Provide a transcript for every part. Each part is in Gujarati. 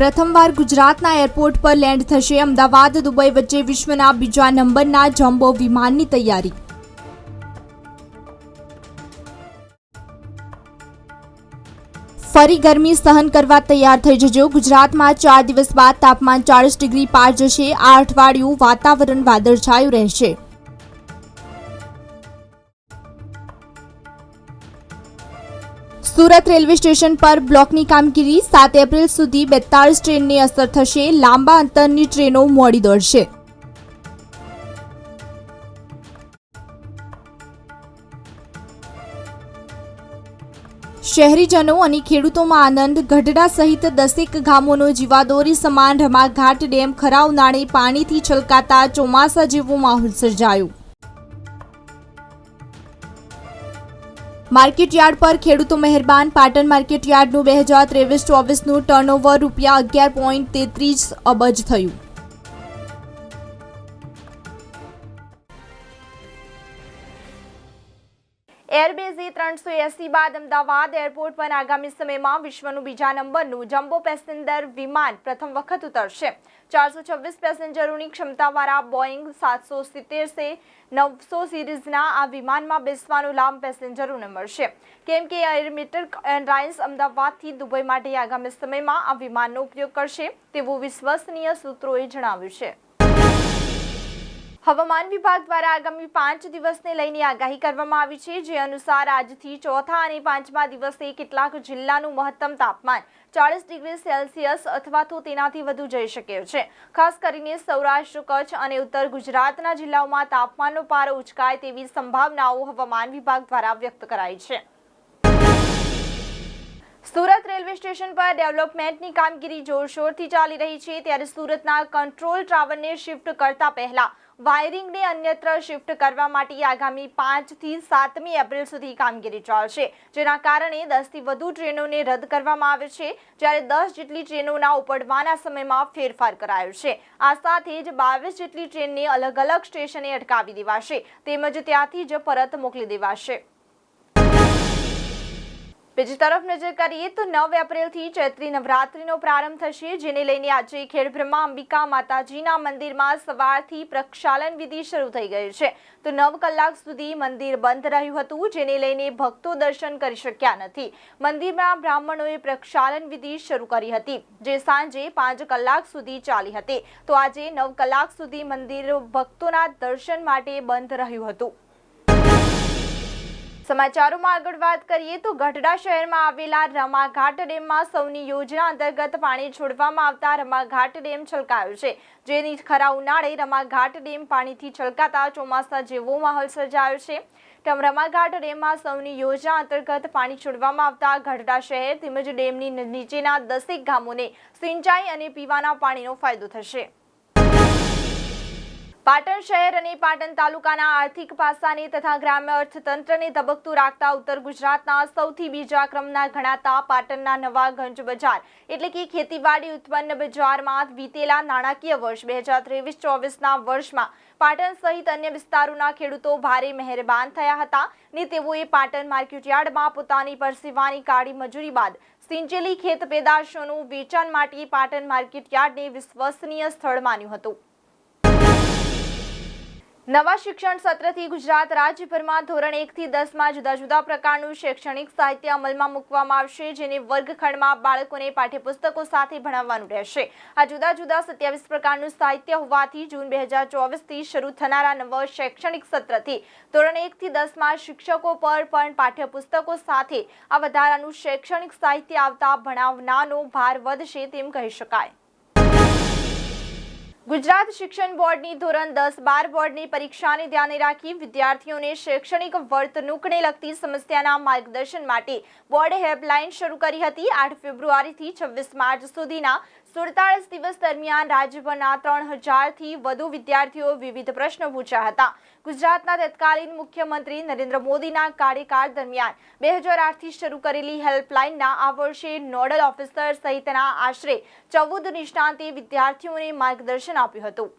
પ્રથમવાર ગુજરાતના એરપોર્ટ પર લેન્ડ થશે. અમદાવાદ, દુબઈ વચ્ચે વિશ્વના બીજા નંબરના જમ્બો વિમાનની તૈયારી. ફરી ગરમી સહન કરવા તૈયાર થઈ જજો. ગુજરાતમાં ચાર દિવસ બાદ તાપમાન ચાળીસ ડિગ્રી પાર જશે. આ અઠવાડિયું વાતાવરણ વાદળછાયું રહેશે. સુરત રેલવે સ્ટેશન પર બ્લોકની કામગીરી સાત એપ્રિલ સુધી બેતાળીસ ટ્રેનની અસર થશે. લાંબા અંતરની ટ્રેનો મોડી દોડશે. શહેરીજનો અને ખેડૂતોમાં આનંદ. ગઢડા સહિત દસેક ગામોનો જીવાદોરી સમાન રમાઘાટ ડેમ ખરા ઉનાળે પાણીથી છલકાતા ચોમાસા જેવો માહોલ સર્જાયો. માર્કેટયાર્ડ પર ખેડૂતો મહેરબાન. પાટણ માર્કેટયાર્ડનું બે હજાર ત્રેવીસ ચોવીસનું ટર્નઓવર રૂપિયા અગિયાર પોઈન્ટ તેત્રીસ અબજ થયું. ત્રણસો એસી બાદ અમદાવાદ એરપોર્ટ પર આગામી સમયમાં વિશ્વનું બીજા નંબરનું જમ્બો પેસેન્જર વિમાન પ્રથમ વખત ઉતરશે. ચારસો છવ્વીસ પેસેન્જરોની ક્ષમતાવાળા બોઈંગ સાતસો સિત્તેર સે નવસો સિરીઝના આ વિમાનમાં બેસવાનો લાભ પેસેન્જરોને મળશે. કેમ કે એરમીટર એરલાઇન્સ અમદાવાદથી દુબઈ માટે આગામી સમયમાં આ વિમાનનો ઉપયોગ કરશે તેવું વિશ્વસનીય સૂત્રોએ જણાવ્યું છે. હવામાન વિભાગ દ્વારા આગામી પાંચ દિવસને લઈને આગાહી કરવામાં આવી છે. જે અનુસાર આજથી ચોથા અને પાંચમા દિવસે કેટલાક જિલ્લાનું મહત્તમ તાપમાન ચાળીસ ડિગ્રી સેલ્સિયસ અથવા તો તેનાથી વધુ જઈ શકે છે. ખાસ કરીને સૌરાષ્ટ્ર, કચ્છ અને ઉત્તર ગુજરાતના જિલ્લાઓમાં તાપમાનનો પારો ઉચકાય તેવી સંભાવનાઓ હવામાન વિભાગ દ્વારા વ્યક્ત કરાઈ છે. સુરત રેલવે સ્ટેશન પર ડેવલપમેન્ટની કામગીરી જોરશોરથી ચાલી રહી છે. ત્યારે સુરતના કંટ્રોલ ટાવરને શિફ્ટ કરતા પહેલા વાયરિંગને અન્યત્ર શિફ્ટ કરવા માટે આગામી પાંચથી સાતમી એપ્રિલ સુધી કામગીરી ચાલશે. જેના કારણે દસથી વધુ ટ્રેનોને રદ કરવામાં આવે છે. જ્યારે દસ જેટલી ટ્રેનોના ઉપડવાના સમયમાં ફેરફાર કરાયો છે. આ સાથે જ બાવીસ જેટલી ટ્રેનને અલગ અલગ સ્ટેશને અટકાવી દેવાશે. તેમજ ત્યાંથી જ પરત મોકલી દેવાશે. બીજી તરફ નજર કરીએ તો નવ એપ્રિલથી ચૈત્રી નવરાત્રીનો પ્રારંભ થશે, જેને લઈને આજે ખેડબ્રહ્મા અંબિકા માતાજીના મંદિરમાં સવારથી પ્રક્ષાલન વિધિ શરૂ થઈ ગઈ છે. તો નવ કલાક સુધી મંદિર બંધ રહ્યું હતું, જેને લઈને ભક્તો દર્શન કરી શક્યા નથી. મંદિરમાં બ્રાહ્મણોએ પ્રક્ષાલન વિધિ શરૂ કરી હતી, જે સાંજે પાંચ કલાક સુધી ચાલી હતી. તો આજે નવ કલાક સુધી મંદિર ભક્તોના દર્શન માટે બંધ રહ્યું હતું. સમાચારોમાં આગળ વાત કરીએ તો ગઢડા શહેરમાં આવેલા રમાઘાટ ડેમમાં સૌની યોજના અંતર્ગત પાણી છોડવામાં આવતા રમાઘાટ ડેમ છલકાયો છે. જેની ખરા ઉનાળે રમાઘાટ ડેમ પાણીથી છલકાતા ચોમાસા જેવો માહોલ સર્જાયો છે. તેમ રમાઘાટ ડેમમાં સૌની યોજના અંતર્ગત પાણી છોડવામાં આવતા ગઢડા શહેર તેમજ ડેમની નીચેના દસેક ગામોને સિંચાઈ અને પીવાના પાણીનો ફાયદો થશે. પાટણ શહેર અને પાટણ તાલુકાના આર્થિક પાસાને તથા ગ્રામ્ય અર્થતંત્રને ધબકતું રાખતા ઉત્તર ગુજરાતના સૌથી બીજા ક્રમના ગણાતા પાટણના નવા ગંજ બજાર એટલે કે ખેતીવાડી ઉત્પન્ન બજારમાં વીતેલા નાણાકીય વર્ષ બે હજાર ત્રેવીસ ચોવીસના વર્ષમાં પાટણ સહિત અન્ય વિસ્તારોના ખેડૂતો ભારે મહેરબાન થયા હતા ને તેઓએ પાટણ માર્કેટયાર્ડમાં પોતાની પરસેવાની કાળી મજૂરી બાદ સિંચેલી ખેત પેદાશોનું વેચાણ માટે પાટણ માર્કેટયાર્ડને વિશ્વસનીય સ્થળ માન્યું હતું. નવા શિક્ષણ સત્રથી ગુજરાત રાજ્યભરમાં ધોરણ એકથી દસમાં જુદા જુદા પ્રકારનું શૈક્ષણિક સાહિત્ય અમલમાં મૂકવામાં આવશે, જેને વર્ગખંડમાં બાળકોને પાઠ્યપુસ્તકો સાથે ભણાવવાનું રહેશે. આ જુદા જુદા સત્યાવીસ પ્રકારનું સાહિત્ય હોવાથી જૂન બે હજાર ચોવીસથી શરૂ થનારા નવા શૈક્ષણિક સત્રથી ધોરણ એકથી દસમાં શિક્ષકો પર પણ પાઠ્યપુસ્તકો સાથે આ વધારાનું શૈક્ષણિક સાહિત્ય આવતા ભણાવનારનો ભાર વધશે તેમ કહી શકાય. ગુજરાત શિક્ષણ બોર્ડની ધોરણ દસ બાર બોર્ડની પરીક્ષાને ધ્યાને રાખી વિદ્યાર્થીઓને શૈક્ષણિક વર્તણૂકને લગતી સમસ્યાના માર્ગદર્શન માટે બોર્ડે હેલ્પલાઇન શરૂ કરી હતી. આઠ ફેબ્રુઆરીથી છવ્વીસ માર્ચ સુધીના સુડતાળીસ દિવસ દરમિયાન રાજ્યભરના ત્રણ હજારથી વધુ વિદ્યાર્થીઓ વિવિધ પ્રશ્નો પૂછ્યા હતા. ગુજરાતના તત્કાલીન મુખ્યમંત્રી નરેન્દ્ર મોદીના કાર્યકાળ દરમિયાન બે હજાર આઠથી શરૂ કરેલી હેલ્પલાઇનના આ વર્ષે નોડલ ઓફિસર સહિતના આશરે ચૌદ નિષ્ણાંતે વિદ્યાર્થીઓને માર્ગદર્શન આપ્યું હતું.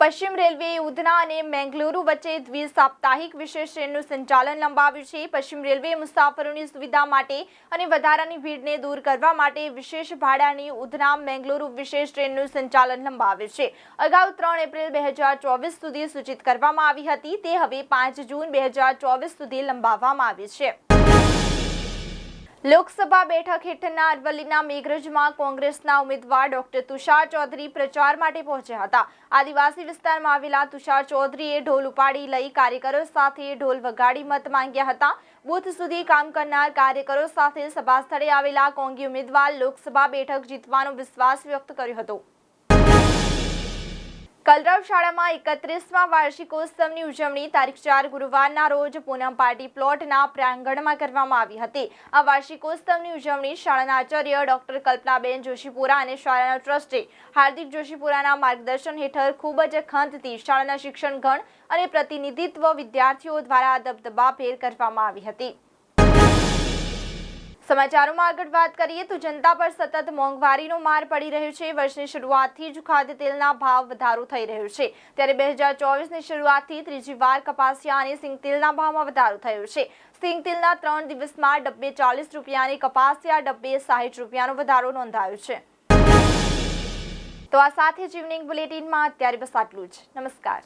પશ્ચિમ રેલવેએ ઉધના અને મેંગલુરુ વચ્ચે દ્વિ સાપ્તાહિક વિશેષ ટ્રેનનું સંચાલન લંબાવ્યું છે. પશ્ચિમ રેલવે મુસાફરોની સુવિધા માટે અને વધારાની ભીડને દૂર કરવા માટે વિશેષ ભાડાની ઉધના મેંગલુરુ વિશેષ ટ્રેનનું સંચાલન લંબાવ્યું છે. અગાઉ ત્રણ એપ્રિલ બે હજાર ચોવીસ સુધી સૂચિત કરવામાં આવી હતી. તે હવે પાંચ જૂન બે હજાર ચોવીસ સુધી લંબાવવામાં આવી છે. લોકસભા બેઠક હેઠળના અરવલ્લીના મેઘરજમાં કોંગ્રેસના ઉમેદવાર ડોક્ટર તુષાર ચૌધરી પ્રચાર માટે પહોંચ્યા હતા. આદિવાસી વિસ્તારમાં આવેલા તુષાર ચૌધરીએ ઢોલ ઉપાડી લઈ કાર્યકરો સાથે ઢોલ વગાડી મત માંગ્યા હતા. બૂથ સુધી કામ કરનાર કાર્યકરો સાથે સભા સ્થળે આવેલા કોંગી ઉમેદવાર લોકસભા બેઠક જીતવાનો વિશ્વાસ વ્યક્ત કર્યો હતો. કલરવ શાળામાં એકત્રીસમાં વાર્ષિકોત્સવની ઉજવણી તારીખ ચાર ગુરુવારના રોજ પૂનમ પાર્ટી પ્લોટના પ્રાંગણમાં કરવામાં આવી હતી. આ વાર્ષિકોત્સવની ઉજવણી શાળાના આચાર્ય ડોક્ટર કલ્પનાબેન જોશીપુરા અને શાળાના ટ્રસ્ટી હાર્દિક જોશીપુરાના માર્ગદર્શન હેઠળ ખૂબ જ ખંતથી શાળાના શિક્ષણગણ અને પ્રતિનિધિત્વ વિદ્યાર્થીઓ દ્વારા દબદબાભેર કરવામાં આવી હતી. સમાચારોમાં આગળ વાત કરીએ તો જનતા પર સતત મોંઘવારીનો માર પડી રહ્યો છે. વર્ષની શરૂઆતથી જ ખાદ્ય તેલના ભાવ વધારો થઈ રહ્યો છે. ત્યારે બે હજાર ચોવીસની શરૂઆતથી ત્રીજી વાર કપાસિયા અને સિંગ તેલના ભાવમાં વધારો થયો છે. સિંગ તેલના ત્રણ દિવસમાં ડબ્બે ચાલીસ રૂપિયા અને કપાસિયા, ડબ્બે સાહીઠ રૂપિયાનો વધારો નોંધાયો છે. તો આ સાથે જ ઇવનિંગ બુલેટિનમાં અત્યારે બસ આટલું જ. નમસ્કાર.